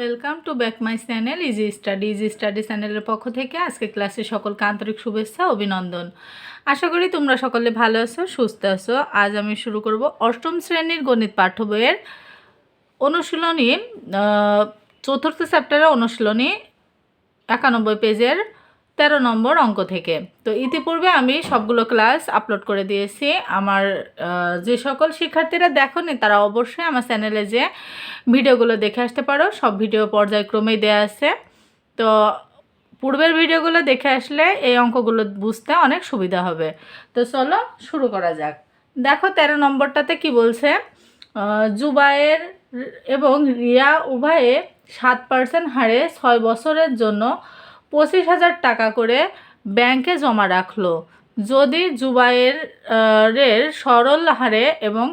Welcome to back my channel easy study easy study চ্যানেলের পক্ষ থেকে আজকে ক্লাসে সকলকে আন্তরিক শুভেচ্ছা, অভিনন্দন। আশা করি তোমরা সকলে ভালো আছো, সুস্থ আছো। আজ আমি শুরু করব অষ্টম শ্রেণির গণিত পাঠ্য বইয়ের অনুশীলনী চতুর্থ চ্যাপ্টারের অনুশীলনী, একানব্বই পেজের তেরো নম্বর অঙ্ক থেকে। তো ইতিপূর্বে আমি সবগুলো ক্লাস আপলোড করে দিয়েছি। আমার যে সকল শিক্ষার্থীরা দেখোনি, তারা অবশ্যই আমার চ্যানেলে যে ভিডিওগুলো দেখে আসতে পারো। সব ভিডিও পর্যায়ক্রমেই দেওয়া আছে। তো পূর্বের ভিডিওগুলো দেখে আসলে এই অঙ্কগুলো বুঝতে অনেক সুবিধা হবে। তো চলো শুরু করা যাক। দেখো তেরো নম্বরটাতে কি বলছে? জুবায়ের এবং রিয়া উভয়ে সাত পার্সেন্ট হারে ছয় বছরের জন্য পঁচিশ হাজার টাকা করে ব্যাংকে জমা রাখল। যদি জুবাইয়ের এর সরল হারে এবং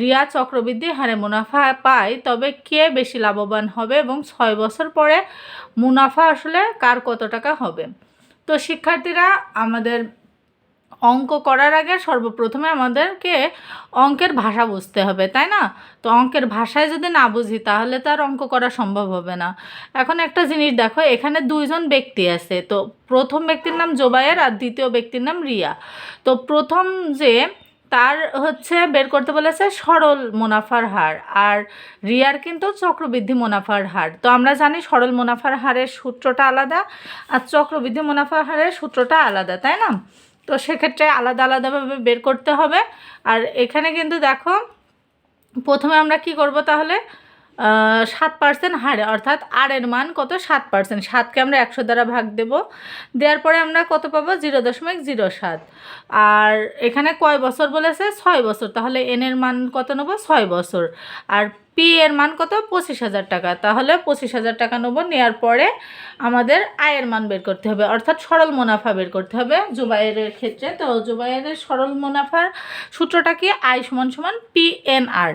রিয়া চক্রবৃদ্ধি হারে মুনাফা পায়, তবে কে বেশি লাভবান হবে এবং ছয় বছর পরে মুনাফা আসলে কার কত টাকা হবে? তো শিক্ষার্থীরা, আমাদের অঙ্ক করার আগে সর্বপ্রথমে আমাদেরকে অঙ্কের ভাষা বুঝতে হবে, তাই না? তো অঙ্কের ভাষায় যদি না বুঝি তাহলে তার অঙ্ক করা সম্ভব হবে না। এখন একটা জিনিস দেখো, এখানে দুইজন ব্যক্তি আছে, তো প্রথম ব্যক্তির নাম জোবায়ের আর দ্বিতীয় ব্যক্তির নাম রিয়া। তো প্রথম যে তার হচ্ছে বের করতে বলেছে সরল মুনাফার হার, আর রিয়ার কিন্তু চক্রবৃদ্ধি মুনাফার হার। তো আমরা জানি সরল মুনাফার হারের সূত্রটা আলাদা আর চক্রবৃদ্ধি মুনাফার হারের সূত্রটা আলাদা, তাই না? তো সেক্ষেত্রে আলাদা আলাদাভাবে বের করতে হবে। আর এখানে কিন্তু দেখো, প্রথমে আমরা কি করব তাহলে? সাত পার্সেন্ট হারে, অর্থাৎ আর এর মান কত? সাত পার্সেন্ট সাতকে আমরা একশো দ্বারা ভাগ দেব। দেওয়ার পরে আমরা কত পাবো? জিরো দশমিক জিরো সাত। আর এখানে কয় বছর বলেছে? ছয় বছর। তাহলে এন এর মান কত নেব? ছয় বছর। আর পি এর মান কত? পঁচিশ হাজার টাকা। তাহলে পঁচিশ হাজার টাকা নেব। নেওয়ার পরে আমাদের আয়ের মান বের করতে হবে। অর্থাৎ সরল মুনাফা বের করতে হবে জুবাইয়ের ক্ষেত্রে। তো জুবাইয়ের সরল মুনাফার সূত্রটা কি? আয় সমান সমান পি এন আর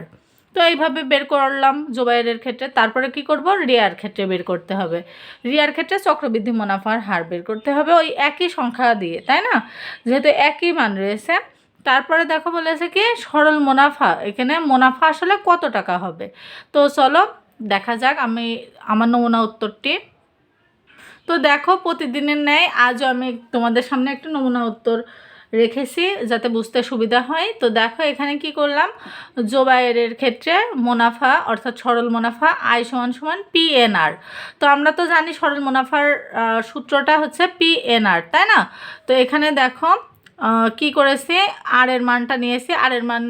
তো এইভাবে বের করলাম জুবাইরের ক্ষেত্রে। তারপরে কি করব? রিয়ার ক্ষেত্রে বের করতে হবে। রিয়ার ক্ষেত্রে চক্রবৃদ্ধি মুনাফার হার বের করতে হবে ওই একই সংখ্যা দিয়ে, তাই না? যেহেতু একই মান রয়েছে। তারপরে দেখো বলেছে কি, সরল মুনাফা। এখানে মুনাফা আসলে কত টাকা হবে? তো চলো দেখা যাক আমি আমার নমুনা উত্তরটি। তো দেখো প্রতিদিনের ন্যায় আজও আমি তোমাদের সামনে একটা নমুনা উত্তর রেখেছি যাতে বুঝতে সুবিধা হয়। তো দেখো এখানে কি করলাম? জোবায়ের ক্ষেত্রে মুনাফা অর্থাৎ সরল মুনাফা আয় সমান সমান পিএনআর তো আমরা তো জানি সরল মুনাফার সূত্রটা হচ্ছে পিএনআর তাই না? তো এখানে দেখো কি করেছে? আর এর মানটা নিয়েছি। আর এর মান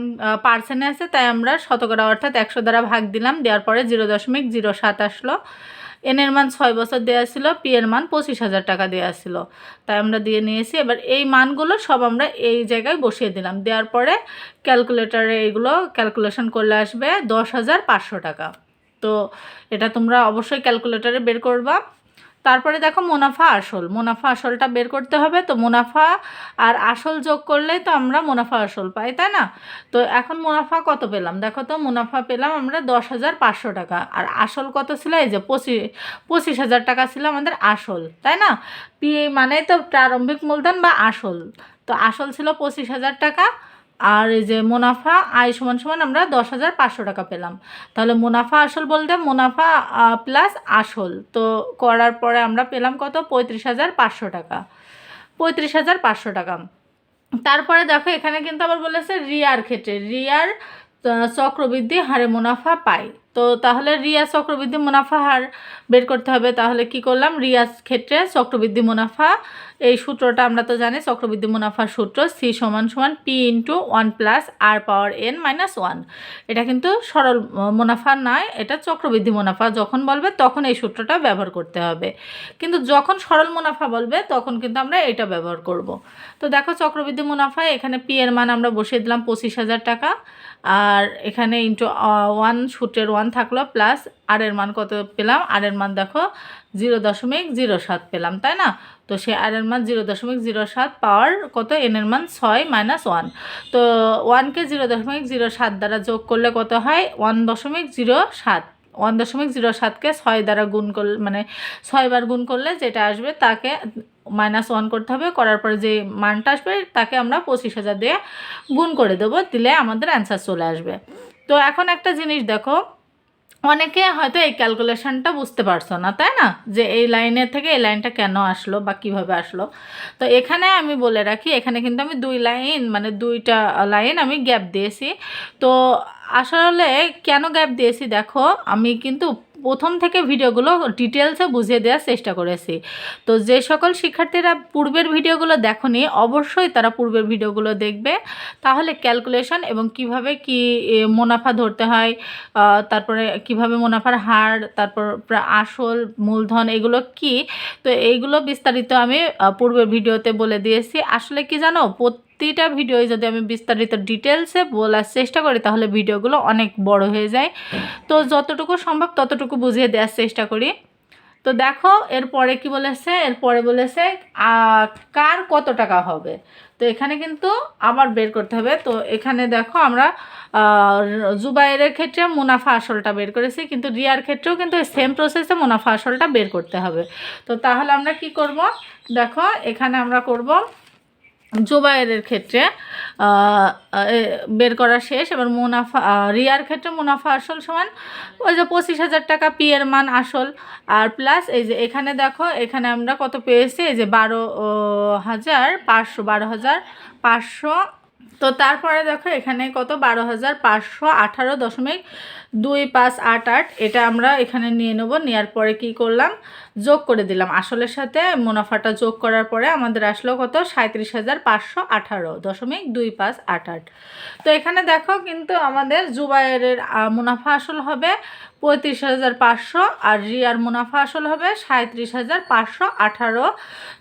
পার্সেন্টে আছে, তাই আমরা শতকরা অর্থাৎ একশো দ্বারা ভাগ দিলাম। দেওয়ার পরে জিরো দশমিক জিরো সাত আসলো। এন এর মান ছয় বছর দেওয়া ছিল, পি এর মান পঁচিশ হাজার টাকা দেওয়া ছিল। তাই আমরা দিয়ে নিয়েছি, এবার এই মানগুলো সব আমরা এই জায়গায় বসিয়ে দিলাম। দেওয়ার পরে ক্যালকুলেটারে এইগুলো ক্যালকুলেশন করলে আসবে দশ হাজার পাঁচশো টাকা। তো এটা তোমরা অবশ্যই ক্যালকুলেটারে বের করবা। তারপরে দেখো মুনাফা আসল। মুনাফা আসলটা বের করতে হবে, তো মুনাফা আর আসল যোগ করলেই তো আমরা মুনাফা আসল পাই, তাই না? তো এখন মুনাফা কত পেলাম? দেখো তো, মুনাফা পেলাম আমরা দশ হাজার পাঁচশো টাকা। আর আসল কত ছিল? এই যে পঁচিশ পঁচিশ হাজার টাকা ছিল আমাদের আসল, তাই না? পি মানে তো প্রারম্ভিক মূলধন বা আসল। তো আসল ছিল পঁচিশ হাজার টাকা আর এই যে মুনাফা, আয় সমান সমান আমরা দশ হাজার পাঁচশো টাকা পেলাম। তাহলে মুনাফা আসল বলতে মুনাফা প্লাস আসল। তো করার পরে আমরা পেলাম কত? পঁয়ত্রিশ হাজার পাঁচশো টাকা। পঁয়ত্রিশ হাজার পাঁচশো টাকা। তারপরে দেখো, এখানে কিন্তু আবার বলেছে রিয়ার ক্ষেত্রে। রিয়ার চক্রবৃদ্ধি হারে মুনাফা পায়। তো তাহলে রিয়া চক্রবৃদ্ধি মুনাফা হার বের করতে হবে। তাহলে কি করলাম? রিয়ার ক্ষেত্রে চক্রবৃদ্ধি মুনাফা, এই সূত্রটা আমরা তো জানি, চক্রবৃদ্ধি মুনাফার সূত্র সি সমান সমান P into one plus R power N minus one এটা কিন্তু সরল মুনাফা নয়, এটা চক্রবৃদ্ধি মুনাফা। যখন বলবে তখন এই সূত্রটা ব্যবহার করতে হবে। কিন্তু যখন সরল মুনাফা বলবে তখন কিন্তু আমরা এটা ব্যবহার করব। তো দেখো চক্রবৃদ্ধি মুনাফা, এখানে পি এর মান আমরা বসিয়ে দিলাম পঁচিশ হাজার টাকা, আর এখানে ইন্টু ওয়ান সূত্রের ওয়ান থাকল প্লাস আর এর মান কত পেলাম? আর এর মান দেখো জিরো দশমিক জিরো সাত পেলাম, তাই না? তো সে আর এর মান জিরো দশমিক জিরো সাত পাওয়ার কত? এন এর মান ছয় মাইনাস ওয়ান তো ওয়ানকে জিরো দশমিক জিরো সাত দ্বারা যোগ করলে কত হয়? ওয়ান দশমিক জিরো সাত। ওয়ান দশমিক জিরো সাতকে ছয় দ্বারা গুণ করলে মানে ছয়বার গুণ করলে যেটা আসবে তাকে মাইনাস ওয়ান করতে হবে। করার পরে যে মানটা আসবে তাকে আমরা পঁচিশ হাজার দিয়ে গুণ করে দেবো, দিলে আমাদের অ্যান্সার চলে আসবে। তো এখন একটা জিনিস দেখো অনেকে হয়তো এই ক্যালকুলেশনটা বুঝতে পারছ না, তাই না? যে এই লাইনের থেকে এই লাইনটা কেন আসলো বা কীভাবে আসলো। তো এখানে আমি বলে রাখি, এখানে কিন্তু আমি দুই লাইন মানে দুইটা লাইন আমি গ্যাপ দিয়েছি। তো আসলে কেন গ্যাপ দিয়েছি? দেখো, আমি কিন্তু প্রথম থেকে ভিডিওগুলো ডিটেলসে বুঝিয়ে দেওয়ার চেষ্টা করেছি। তো যে সকল শিক্ষার্থীরা পূর্বের ভিডিওগুলো দেখনি, অবশ্যই তারা পূর্বের ভিডিওগুলো দেখবে। তাহলে ক্যালকুলেশন এবং কীভাবে কি মুনাফা ধরতে হয় তারপরে কীভাবে মুনাফার হার, তারপর আসল, মূলধন, এগুলো কি? তো এইগুলো বিস্তারিত আমি পূর্বের ভিডিওতে বলে দিয়েছি। আসলে কি জানো প্রতিটা ভিডিও যদি আমি বিস্তারিত ডিটেলসে বলার চেষ্টা করি, তাহলে ভিডিওগুলো অনেক বড় হয়ে যায়। তো যতটুকু সম্ভব ততটুকু বুঝিয়ে দেওয়ার চেষ্টা করি। তো দেখো, এরপরে কি বলেছে? এরপরে বলেছে কার কত টাকা হবে? তো এখানে কিন্তু আবার বের করতে হবে। তো এখানে দেখো আমরা জুবাইরের ক্ষেত্রে মুনাফা আসলটা বের করেছি, কিন্তু রিয়ার ক্ষেত্রেও কিন্তু সেম প্রসেসে মুনাফা আসলটা বের করতে হবে। তো তাহলে আমরা কি করব? দেখো, এখানে আমরা করব জুবাইরের ক্ষেত্রে বের করা শেষ। এবার মুনাফা রিয়ার ক্ষেত্রে মুনাফা আসল সমান, ওই যে পঁচিশ হাজার টাকা পি এর মান আসল। আর প্লাস এই যে এখানে দেখো, এখানে আমরা কত পেয়েছি? এই যে বারো হাজার পাঁচশো, বারো হাজার পাঁচশো তো তারপরে দেখো এখানে কত? বারো হাজার পাঁচশো আঠারো দশমিক দুই পাঁচ আট আট। এটা আমরা এখানে নিয়ে নেব নেওয়ার পরে কি করলাম? যোগ করে দিলাম। আসলের সাথে মুনাফাটা যোগ করার পরে আমাদের আসলো কত? সাঁত্রিশ হাজার পাঁচশো আঠারো দশমিক দুই পাঁচ আট আট। তো এখানে দেখো কিন্তু আমাদের জুবাইরের মুনাফা আসল হবে পঁয়ত্রিশ হাজার পাঁচশো আর রিয়ার মুনাফা আসল হবে সাঁত্রিশ হাজার পাঁচশো আঠারো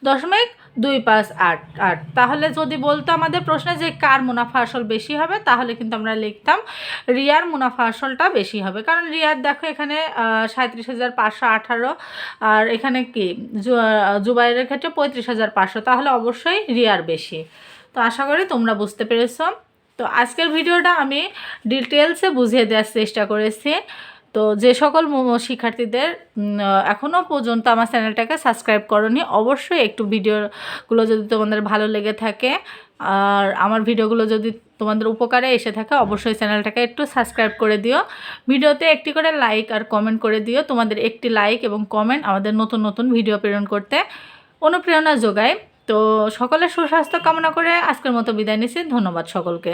দশমিক দুই পাঁচ আট আট। তাহলে যদি বলতো আমাদের প্রশ্নে যে কার মুনাফা আসল বেশি হবে, তাহলে কিন্তু আমরা লিখতাম রিয়ার মুনাফা আসলটা বেশি হবে। কারণ রিয়ার দেখো এখানে সাঁত্রিশ হাজার পাঁচশো আঠারো আর এখানে কি? জুবাইরের ক্ষেত্রে পঁয়ত্রিশ হাজার পাঁচশো। তাহলে অবশ্যই রিয়ার বেশি। তো আশা করি তোমরা বুঝতে পেরেছ। তো আজকের ভিডিওটা আমি ডিটেলসে বুঝিয়ে দেওয়ার চেষ্টা করেছি। তো যে সকল শিক্ষার্থীদের এখনও পর্যন্ত আমার চ্যানেলটাকে সাবস্ক্রাইব করনি, অবশ্যই একটু ভিডিওগুলো যদি তোমাদের ভালো লেগে থাকে, আর আমার ভিডিওগুলো যদি তোমাদের উপকারে এসে থাকে, অবশ্যই চ্যানেলটাকে একটু সাবস্ক্রাইব করে দিও। ভিডিওতে একটি করে লাইক আর কমেন্ট করে দিও, তোমাদের একটি লাইক এবং কমেন্ট আমাদের নতুন নতুন ভিডিও প্রেরণ করতে অনুপ্রেরণা যোগায়। তো সকলের সুস্বাস্থ্য কামনা করে আজকের মতো বিদায় নিচ্ছি, ধন্যবাদ সকলকে।